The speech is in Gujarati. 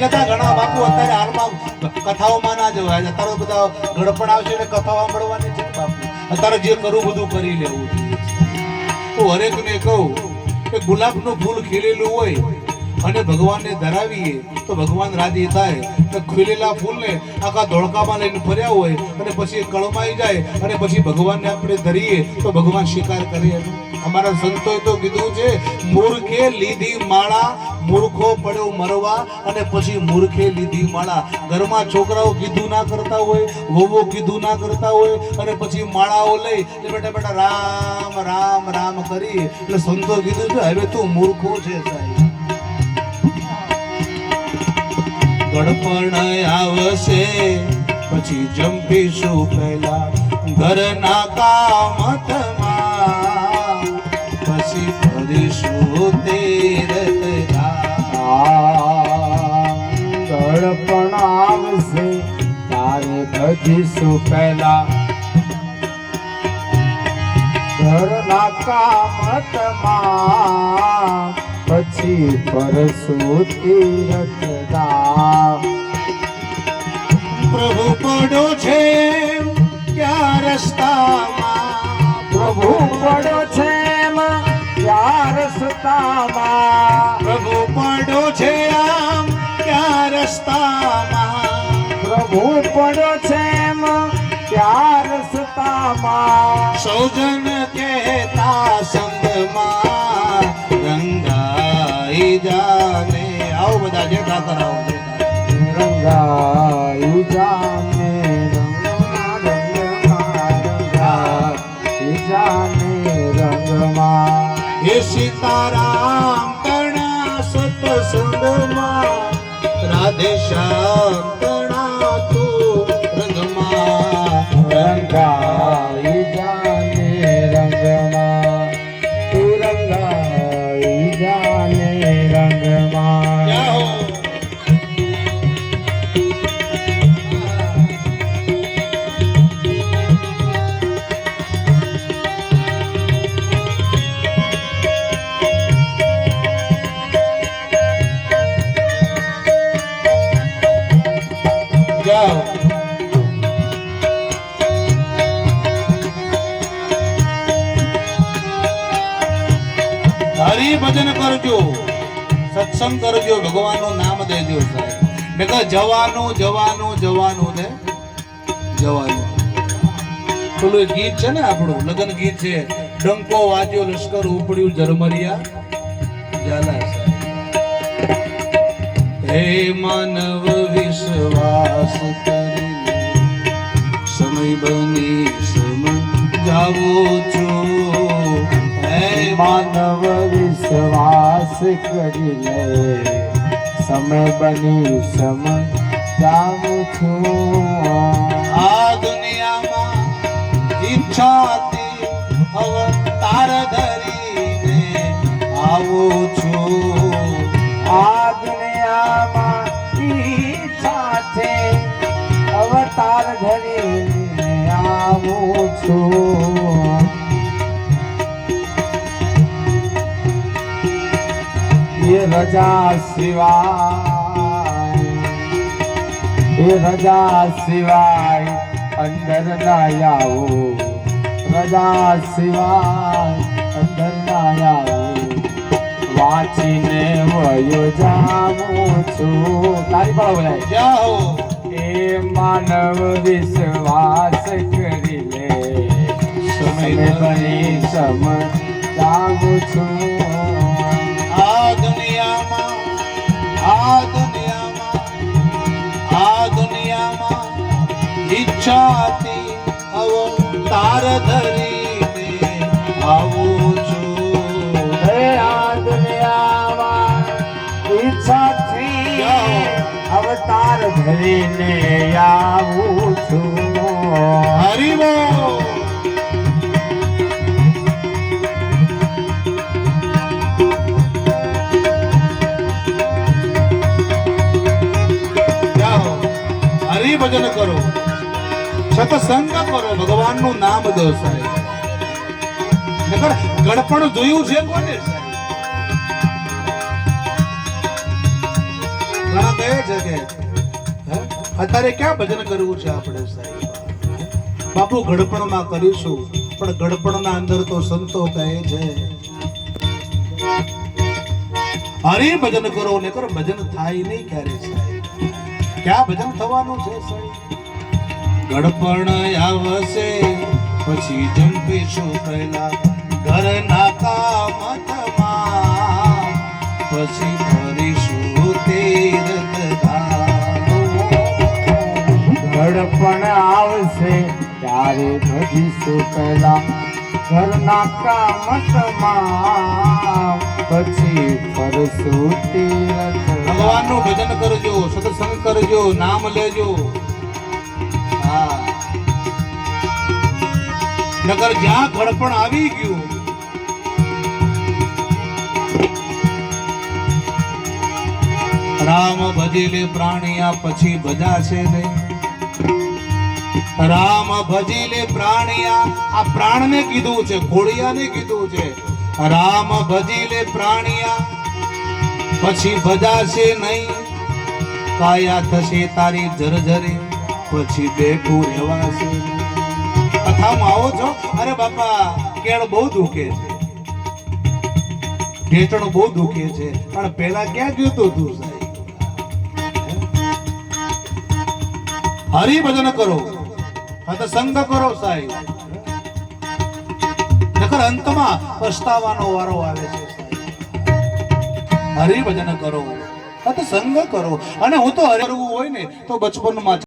કહેતા ઘણા બાપુ અત્યારે હાલમાં કથાઓમાં ના જવાય. અત્યારે બધા ગડપણ આવશે એટલે કથાઓ સાંભળવાની અત્યારે જે કરવું બધું કરી લેવું જોઈએ. હું હરેકને કહું કે ગુલાબનું ફૂલ ખીલેલું હોય અને ભગવાનને ધરાવીએ, તો ભગવાન રાજી થાય. તો ખીલેલા ફૂલને આખા ધોળકામાં લઈને ફર્યા હોય અને પછી કળમાઈ જાય અને પછી ભગવાનને આપણે ધરીએ, તો ભગવાન સ્વીકાર કરીએ અમારા સંતોએ તો કીધું છે, મૂર્ખે લીધી માળા, મૂર્ખો પડ્યો મરવા અને પછી મૂર્ખે લીધી માળા. ઘરમાં છોકરાઓ કીધું ના કરતા હોય વોવો કીધું ના કરતા હોય અને પછી માળાઓ લઈ એટલે બેટા બેટા રામ રામ રામ કરી એટલે સંતો કીધું છે, હવે તું મૂર્ખો છે સાહેબ. ગડપણ આવશે. પછી જંપીશું પહેલા ઘરના કામતમાં. પછી ફરીશું તીરથ ગળપણ આવશે, તારે ભજીશું પહેલા. ઘરના કામતમાં. પછી પરસુ તીરથ પ્રભુ પડો છે ક્યાં રસ્તામાં. પ્રભુ પડો છે યાર રસ્તામાં. પ્રભુ પડો છે આમ ક્યાં રસ્તામાં. પ્રભુ પડો છે રસ્તામાં. સૌજન કહેતા સંગમાં સીતારામ તણા સતસંગમાં રાધે શ્યામ જાઓ હરિ ભજન કરજો. સત્સંગ કરજો. ભગવાનનું નામ દેજો સાહેબ. મેં કહ્યું જવાનું જવાનું જવાનું ને જવાનું. પેલું ગીત છે ને આપણું, લગ્ન ગીત છે. ડંકો વાજ્યો, લશ્કર ઉપડ્યું ઝરમરિયા. જાલા સાહેબ. હે માનવ વિશ્વાસ કરીને સમય બની સમ જાવો છો. હે માનવ વિશ્વાસ કરી લે સમય બની સમ જાઉં છું. આ દુનિયામાં ઈચ્છાથી અવતાર ધરીને આવું છું. આ અવતાર ઘરે આવું છું. એ રજા સિવાય, એ રજા સિવાય અંદર ના આવું. રજા સિવાય અંદર ના આવો. વાંચીને વયો જાવું છું. તારી પણ બોલાય. જાઓ. માનવ વિશ્વાસ કરી લે. સમય બની સમ લાગુ છું. આ દુનિયામાં આ દુનિયામાં આ દુનિયામાં ઈચ્છાથી અવતાર ભરીને આવું છું. હરિવો હરિભજન કરો. સતસંગ કરો, ભગવાનનું નામ દો સાહેબ ગળપણ જોયું છે કોને? સાહેબ ઘણા કહે છે અત્યારે ક્યાં ભજન કરવું છે આપણે સાહેબ? બાપુ, ગડપણમાં કરીશું, પણ ગડપણના અંદર તો સંતો કહે છે. હરે ભજન કરો ને કરો ભજન થાય નહીં ક્યારે સાહેબ? ક્યાં ભજન થવાનું છે સાહેબ? ગડપણ આવશે, પછી જંપીશું પહેલા ઘરના કામ પછી ઘડપણ આવશે, ત્યારે ભજીશું પહેલા. ઘરના કામતમાં પછી ફરશું તીરથ ભગવાનનું ભજન કરજો, સત્સંગ કરજો, નામ લેજો. હા. નગર જ્યાં ઘડપણ આવી ગયું, રામ ભજેલે પ્રાણિયા પછી ભજા છે નહીં રામ ભજીલે પ્રાણિયા. આ પ્રાણને કીધું છે, ઘોડિયાને કીધું છે. રામ ભજીલે પ્રાણિયા. પછી ભજાશે નહીં. કાયા થશે તારી જરજરે, પછી બેઠું રહેવાશે. કથામાં આવો છો? અરે બાપા, કેળ બહુ દુખે છે. ઢેચણ બહુ દુખે છે. પણ પેલા ક્યાં જોતું તું સાહેબ? હરિભજન કરો. સત્સંગ કરો સાહેબ. નકર અંતમાં પસ્તાવાનો વારો આવે છે હરિભજન કરો. સંગ કરો. અને હું તો હરવું હોય ને, તો બચપનમાં